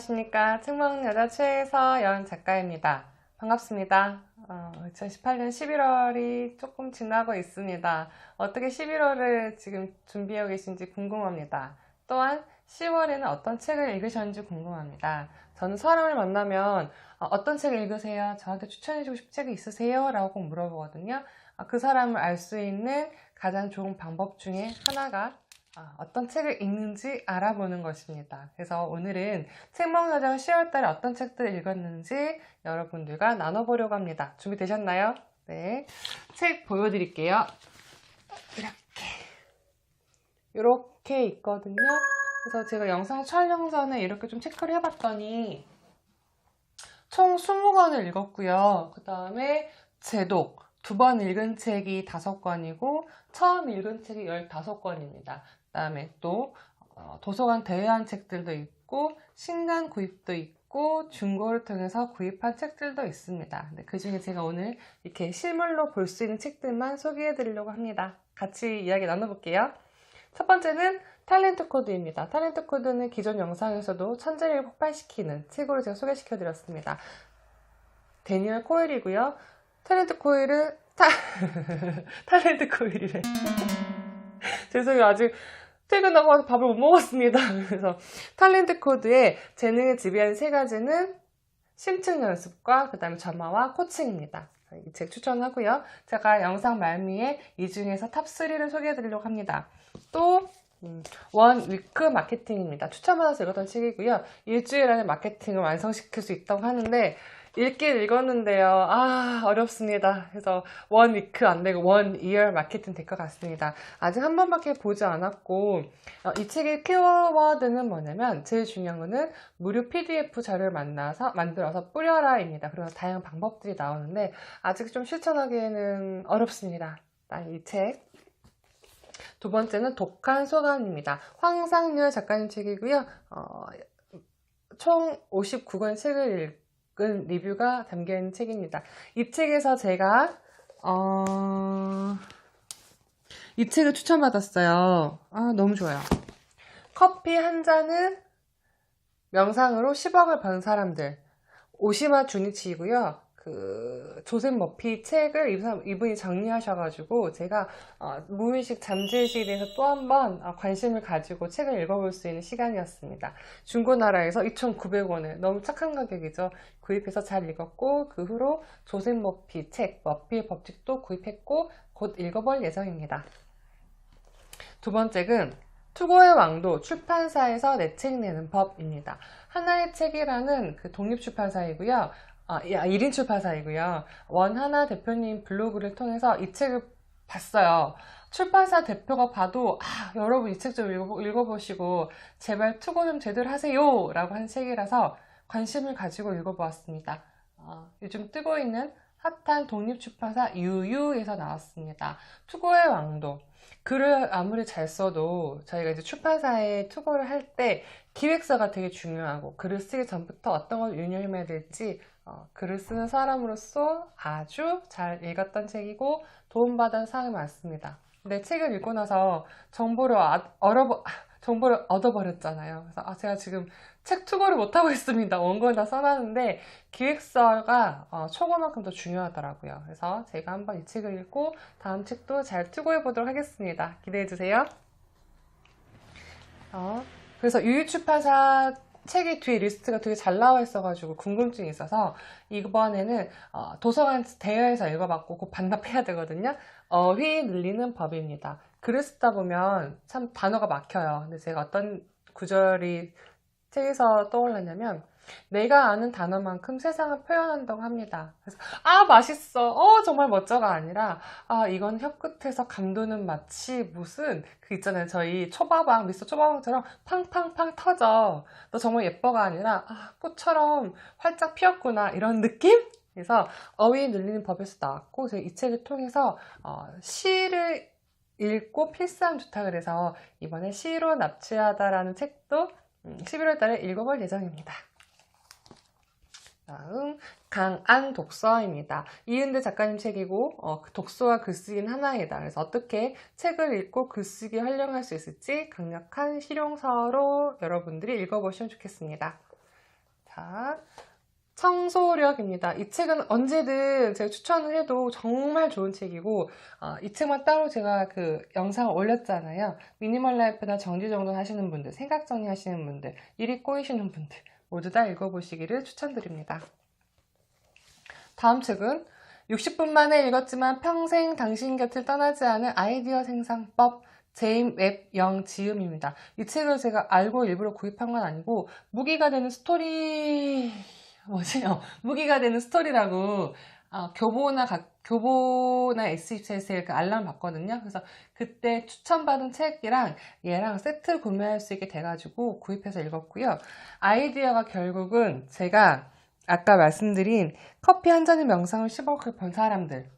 안녕하십니까. 책먹는 여자 최서연 작가입니다. 반갑습니다. 어, 2018년 11월이 조금 지나고 있습니다. 어떻게 11월을 지금 준비하고 계신지 궁금합니다. 또한 10월에는 어떤 책을 읽으셨는지 궁금합니다. 저는 사람을 만나면 어, 어떤 책을 읽으세요? 저한테 추천해주고 싶은 책이 있으세요? 라고 꼭 물어보거든요. 어, 그 사람을 알 수 있는 가장 좋은 방법 중에 하나가 아, 어떤 책을 읽는지 알아보는 것입니다. 그래서 오늘은 책먹여정 10월달에 어떤 책들을 읽었는지 여러분들과 나눠보려고 합니다. 준비되셨나요? 네. 책 보여드릴게요. 이렇게. 이렇게 있거든요. 그래서 제가 영상 촬영 전에 이렇게 좀 체크를 해봤더니 총 20권을 읽었고요. 그 다음에 제독, 두 번 읽은 책이 5권이고 처음 읽은 책이 15권입니다. 그다음에 또 어, 도서관 대여한 책들도 있고 신간 구입도 있고 중고를 통해서 구입한 책들도 있습니다. 그 중에 제가 오늘 이렇게 실물로 볼 수 있는 책들만 소개해 드리려고 합니다. 같이 이야기 나눠볼게요. 첫 번째는 탤런트 코드입니다. 탤런트 코드는 기존 영상에서도 천재를 폭발시키는 책으로 제가 소개시켜 드렸습니다. 데니얼 코일이고요. 탤런트 코일은 타... 탤런트 코일이래. 죄송해요. 아직 퇴근하고 와서 밥을 못 먹었습니다. 그래서 탤런트 코드의 재능을 지배하는 세 가지는 심층 연습과 그 다음에 점화와 코칭입니다. 이 책 추천하고요. 제가 영상 말미에 이 중에서 탑3를 소개해 드리려고 합니다. 또, 음, 원 위크 마케팅입니다. 추천받아서 읽었던 책이고요. 일주일 안에 마케팅을 완성시킬 수 있다고 하는데, 읽긴 읽었는데요. 아, 어렵습니다. 그래서 원 위크 안 되고 원 이어 마케팅 될 것 같습니다. 아직 한 번밖에 보지 않았고, 어, 이 책의 키워드는 뭐냐면, 제일 중요한 거는 무료 PDF 자료를 만나서, 만들어서 뿌려라입니다. 그래서 다양한 방법들이 나오는데, 아직 좀 실천하기에는 어렵습니다. 이 책. 두 번째는 독한 소감입니다. 황상렬 작가님 책이고요. 어, 총 59권 책을 읽읽 은 리뷰가 담겨있는 책입니다. 이 책에서 제가 어... 이 책을 추천받았어요. 아 너무 좋아요. 커피 한 잔은 명상으로 10억을 번 사람들 오시마 주니치이고요. 그 조셉 머피 책을 이분이 정리하셔가지고 제가 어, 무의식 잠재의식에 대해서 또 한번 어, 관심을 가지고 책을 읽어볼 수 있는 시간이었습니다. 중고나라에서 2,900원에 너무 착한 가격이죠. 구입해서 잘 읽었고 그 후로 조셉 머피 책 머피의 법칙도 구입했고 곧 읽어볼 예정입니다. 두 번째는 투고의 왕도 출판사에서 내 책 내는 법입니다. 하나의 책이라는 그 독립출판사이고요. 아, 1인 아, 출판사이고요. 원하나 대표님 블로그를 통해서 이 책을 봤어요. 출판사 대표가 봐도 아, 여러분 이 책 좀 읽어, 보시고 제발 투고 좀 제대로 하세요 라고 한 책이라서 관심을 가지고 읽어보았습니다. 어, 요즘 뜨고 있는 핫한 독립출판사 유유에서 나왔습니다. 투고의 왕도. 글을 아무리 잘 써도 저희가 이제 출판사에 투고를 할 때 기획서가 되게 중요하고 글을 쓰기 전부터 어떤 걸 유념해야 될지 어, 글을 쓰는 사람으로서 아주 잘 읽었던 책이고 도움받은 사항이 많습니다. 근데 책을 읽고 나서 정보를 아, 얼어버, 정보를 얻어버렸잖아요. 그래서 아, 제가 지금 책 투고를 못하고 있습니다. 원고는 다 써놨는데 기획서가 어, 초고만큼 더 중요하더라고요. 그래서 제가 한번 이 책을 읽고 다음 책도 잘 투고해 보도록 하겠습니다. 기대해 주세요. 어, 그래서 유유출판사 책의 뒤에 리스트가 되게 잘 나와 있어가지고 궁금증이 있어서 이번에는 어, 도서관 대여해서 읽어봤고 곧 반납해야 되거든요. 어휘 늘리는 법입니다. 글을 쓰다 보면 참 단어가 막혀요. 근데 제가 어떤 구절이 책에서 떠올랐냐면 내가 아는 단어만큼 세상을 표현한다고 합니다. 그래서 아 맛있어, 어 정말 멋져가 아니라 아 이건 혀끝에서 감도는 마치 무슨 그 있잖아요 저희 초밥왕 미스터 초밥왕처럼 팡팡팡 터져. 너 정말 예뻐가 아니라 아 꽃처럼 활짝 피었구나 이런 느낌? 그래서 어휘 늘리는 법에서 나왔고 이 책을 통해서 어, 시를 읽고 필사하면 좋다 그래서 이번에 시로 납치하다라는 책도 11월 음, 달에 읽어볼 예정입니다. 다음 강안 독서입니다. 이은대 작가님 책이고 어, 그 독서와 글쓰기는 하나이다. 그래서 어떻게 책을 읽고 글쓰기 활용할 수 있을지 강력한 실용서로 여러분들이 읽어보시면 좋겠습니다. 자, 청소력입니다. 이 책은 언제든 제가 추천을 해도 정말 좋은 책이고, 어, 이 책만 따로 제가 그 영상을 올렸잖아요. 미니멀 라이프나 정지정돈 하시는 분들, 생각 정리하시는 분들, 일이 꼬이시는 분들, 모두 다 읽어보시기를 추천드립니다. 다음 책은 60분 만에 읽었지만 평생 당신 곁을 떠나지 않은 아이디어 생산법 제임 웹 영 지음입니다. 이 책을 제가 알고 일부러 구입한 건 아니고 무기가 되는 스토리 뭐지? 요 무기가 되는 스토리라고 어, 교보나 가- 교보나 S24에서 그 알람 받거든요. 그래서 그때 추천받은 책이랑 얘랑 세트 구매할 수 있게 돼가지고 구입해서 읽었고요. 아이디어가 결국은 제가 아까 말씀드린 커피 한 잔의 명상을 10억을 번 사람들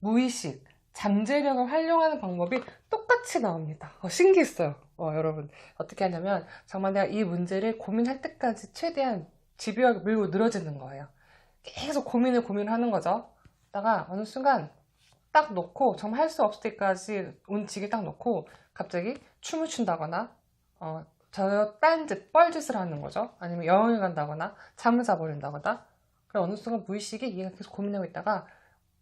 무의식 잠재력을 활용하는 방법이 똑같이 나옵니다. 어, 신기했어요. 어, 여러분 어떻게 하냐면 정말 내가 이 문제를 고민할 때까지 최대한 집요하게 밀고 늘어지는 거예요. 계속 고민을 고민하는 거죠. 다가 어느 순간 딱 놓고 정말 할 수 없을 때까지 운치기 딱 놓고 갑자기 춤을 춘다거나 어, 저 딴짓, 뻘짓을 하는 거죠. 아니면 여행을 간다거나 잠을 자버린다거나 그럼 어느 순간 무의식이 얘가 계속 고민하고 있다가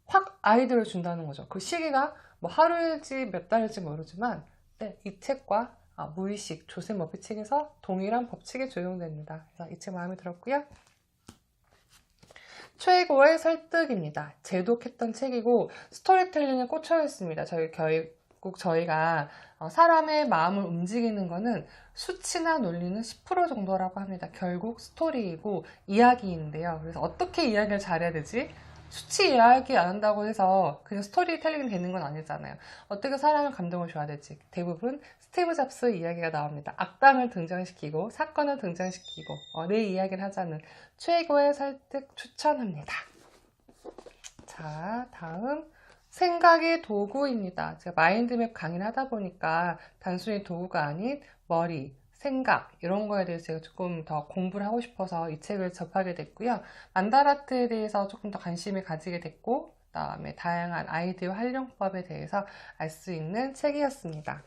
확 아이디어를 준다는 거죠. 그 시기가 뭐 하루일지 몇 달일지 모르지만 네, 이 책과 아, 무의식 조셉 머피 책에서 동일한 법칙이 적용됩니다. 그래서 이 책 마음에 들었고요. 최고의 설득입니다. 제독했던 책이고 스토리텔링에 꽂혀 있습니다. 저희 결국 저희가 어, 사람의 마음을 움직이는 거는 수치나 논리는 10% 정도라고 합니다. 결국 스토리이고 이야기인데요. 그래서 어떻게 이야기를 잘해야 되지? 수치 이야기 안 한다고 해서 그냥 스토리텔링이 되는 건 아니잖아요. 어떻게 사람을 감동을 줘야 될지 대부분 스티브 잡스 이야기가 나옵니다. 악당을 등장시키고 사건을 등장시키고 어, 내 이야기를 하자는 최고의 설득 추천합니다. 자, 다음 생각의 도구입니다. 제가 마인드맵 강의를 하다 보니까 단순히 도구가 아닌 머리, 생각 이런 거에 대해서 제가 조금 더 공부를 하고 싶어서 이 책을 접하게 됐고요. 만다라트에 대해서 조금 더 관심을 가지게 됐고 그 다음에 다양한 아이디어 활용법에 대해서 알 수 있는 책이었습니다.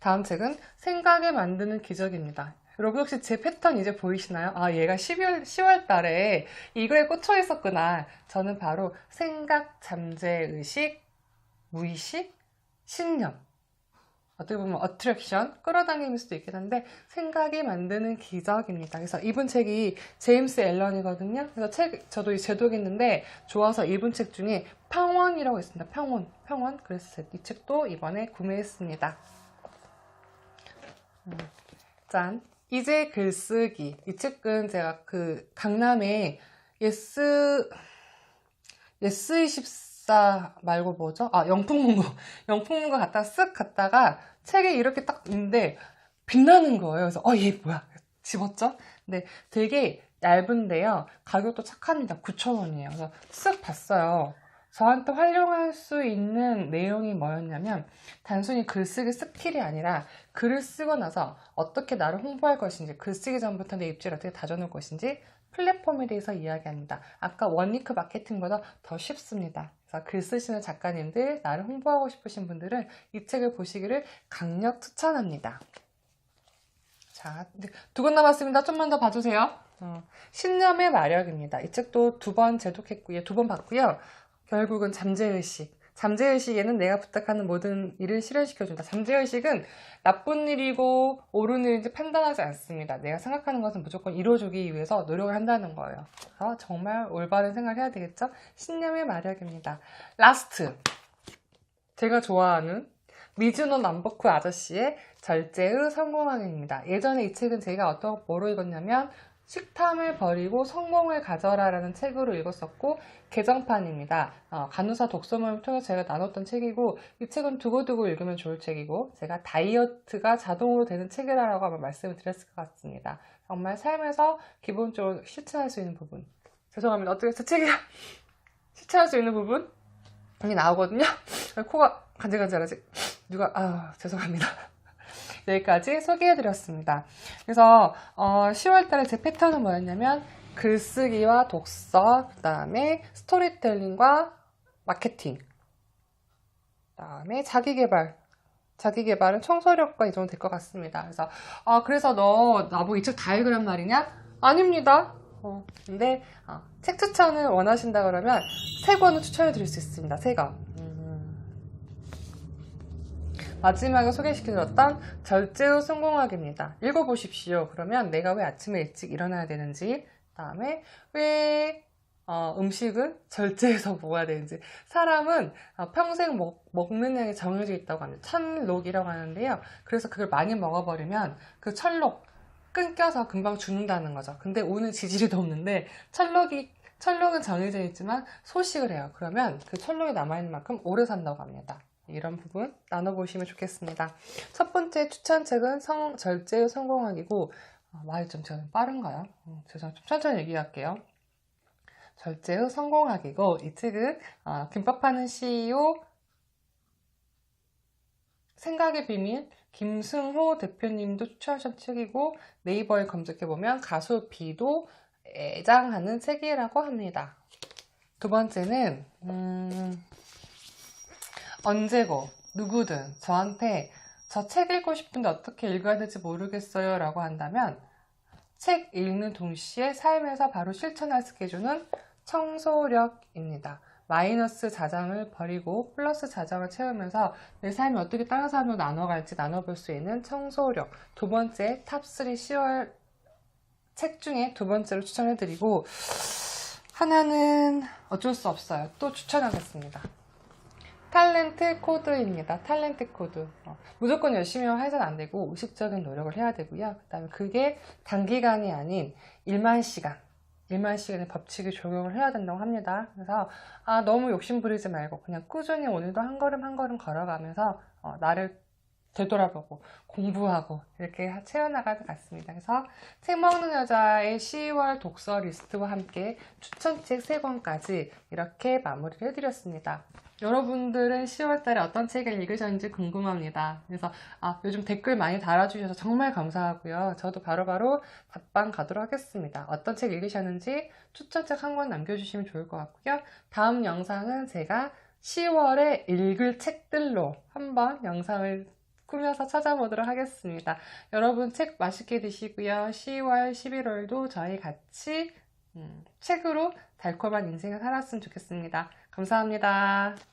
다음 책은 생각에 만드는 기적입니다. 여러분 혹시 제 패턴 이제 보이시나요? 아, 얘가 12월, 10월 달에 이거에 꽂혀 있었구나. 저는 바로 생각, 잠재, 의식, 무의식, 신념. 어떻게 보면 어트랙션, 끌어당김일 수도 있긴 한데 생각이 만드는 기적입니다. 그래서 이분 책이 제임스 앨런이거든요. 그래서 책 저도 이 제독했는데 좋아서 이분 책 중에 평원이라고 있습니다. 평원, 평원. 그래서 이 책도 이번에 구매했습니다. 음, 짠. 이제 글쓰기. 이 책은 제가 그 강남에 예스 예스24 말고 뭐죠? 아, 영풍문고. 영풍문고 갔다가 쓱 갔다가 책에 이렇게 딱 있는데 빛나는 거예요. 그래서 어, 얘 뭐야? 집었죠? 근데 되게 얇은데요. 가격도 착합니다. 9,000원이에요. 그래서 쓱 봤어요. 저한테 활용할 수 있는 내용이 뭐였냐면 단순히 글쓰기 스킬이 아니라 글을 쓰고 나서 어떻게 나를 홍보할 것인지 글쓰기 전부터 내 입지를 어떻게 다져놓을 것인지 플랫폼에 대해서 이야기합니다. 아까 원리크 마케팅보다 더 쉽습니다. 글 쓰시는 작가님들, 나를 홍보하고 싶으신 분들은 이 책을 보시기를 강력 추천합니다. 자, 두 권 남았습니다. 좀만 더 봐주세요. 어, 신념의 마력입니다. 이 책도 두 번 제독했고요. 두 번 봤고요. 결국은 잠재의식. 잠재의식에는 내가 부탁하는 모든 일을 실현시켜준다. 잠재의식은 나쁜 일이고 옳은 일인지 판단하지 않습니다. 내가 생각하는 것은 무조건 이루어주기 위해서 노력을 한다는 거예요. 그래서 정말 올바른 생각을 해야 되겠죠? 신념의 마력입니다. 라스트. 제가 좋아하는 미즈노 남버쿠 아저씨의 절제의 성공학입니다. 예전에 이 책은 제가 어떤 뭐로 읽었냐면 식탐을 버리고 성공을 가져라라는 책으로 읽었었고 개정판입니다. 어, 간호사 독서모임을 통해서 제가 나눴던 책이고 이 책은 두고두고 읽으면 좋을 책이고 제가 다이어트가 자동으로 되는 책이라고 아마 말씀을 드렸을 것 같습니다. 정말 삶에서 기본적으로 실천할 수 있는 부분 죄송합니다. 어떻게 제 책이 실천할 수 있는 부분 여기 나오거든요. 코가 간질간질하지? 누가 아 죄송합니다. 여기까지 소개해드렸습니다. 그래서 어, 10월달에 제 패턴은 뭐였냐면 글쓰기와 독서, 그 다음에 스토리텔링과 마케팅, 그 다음에 자기개발. 자기 개발은 청소력과 이 정도 될 것 같습니다. 그래서 아 그래서 너 나보고 이 책 다 읽으란 말이냐? 아닙니다. 어, 근데 아, 책 추천을 원하신다 그러면 세 권을 추천해 드릴 수 있습니다. 세 권. 음. 마지막에 소개시켜드렸던 절제 후 성공학입니다. 읽어보십시오. 그러면 내가 왜 아침에 일찍 일어나야 되는지, 다음에 왜 어, 음식은 절제해서 먹어야 되는지. 사람은 어, 평생 먹, 먹는 양이 정해져 있다고 합니다. 천록이라고 하는데요. 그래서 그걸 많이 먹어버리면 그 천록 끊겨서 금방 죽는다는 거죠. 근데 오늘 지지리도 없는데 천록이 천록은 정해져 있지만 소식을 해요. 그러면 그 천록이 남아있는 만큼 오래 산다고 합니다. 이런 부분 나눠보시면 좋겠습니다. 첫 번째 추천책은 성, 절제의 성공학이고 어, 말이 좀 제가 빠른가요? 음, 죄송해요. 좀 천천히 얘기할게요. 절제의 성공학이고 이 책은 어, 김밥 파는 CEO 생각의 비밀 김승호 대표님도 추천하신 책이고 네이버에 검색해보면 가수 비도 애장하는 책이라고 합니다. 두 번째는 음, 언제고 누구든 저한테 저 책 읽고 싶은데 어떻게 읽어야 될지 모르겠어요 라고 한다면 책 읽는 동시에 삶에서 바로 실천할 해주는 청소력입니다. 마이너스 자장을 버리고 플러스 자장을 채우면서 내 삶이 어떻게 다른 사람으로 나눠갈지 나눠볼 수 있는 청소력. 두 번째 탑3 10월 책 중에 두 번째로 추천해드리고 하나는 어쩔 수 없어요. 또 추천하겠습니다. 탤런트 코드입니다. 탤런트 코드. 어, 무조건 열심히 해서는 안 되고 의식적인 노력을 해야 되고요. 그 다음에 그게 단기간이 아닌 1만 시간. 1만 시간의 법칙을 적용을 해야 된다고 합니다. 그래서 아 너무 욕심 부리지 말고 그냥 꾸준히 오늘도 한 걸음 한 걸음 걸어가면서 어, 나를 되돌아보고 공부하고 이렇게 채워나갈 것 같습니다. 그래서 책 먹는 여자의 10월 독서 리스트와 함께 추천책 3권까지 이렇게 마무리를 해드렸습니다. 여러분들은 10월달에 어떤 책을 읽으셨는지 궁금합니다. 그래서 아, 요즘 댓글 많이 달아주셔서 정말 감사하고요. 저도 바로바로 답방 가도록 하겠습니다. 어떤 책 읽으셨는지 추천책 한 권 남겨주시면 좋을 것 같고요. 다음 영상은 제가 10월에 읽을 책들로 한번 영상을 꾸며서 찾아보도록 하겠습니다. 여러분 책 맛있게 드시고요. 10월, 11월도 저희 같이 음, 책으로 달콤한 인생을 살았으면 좋겠습니다. 감사합니다.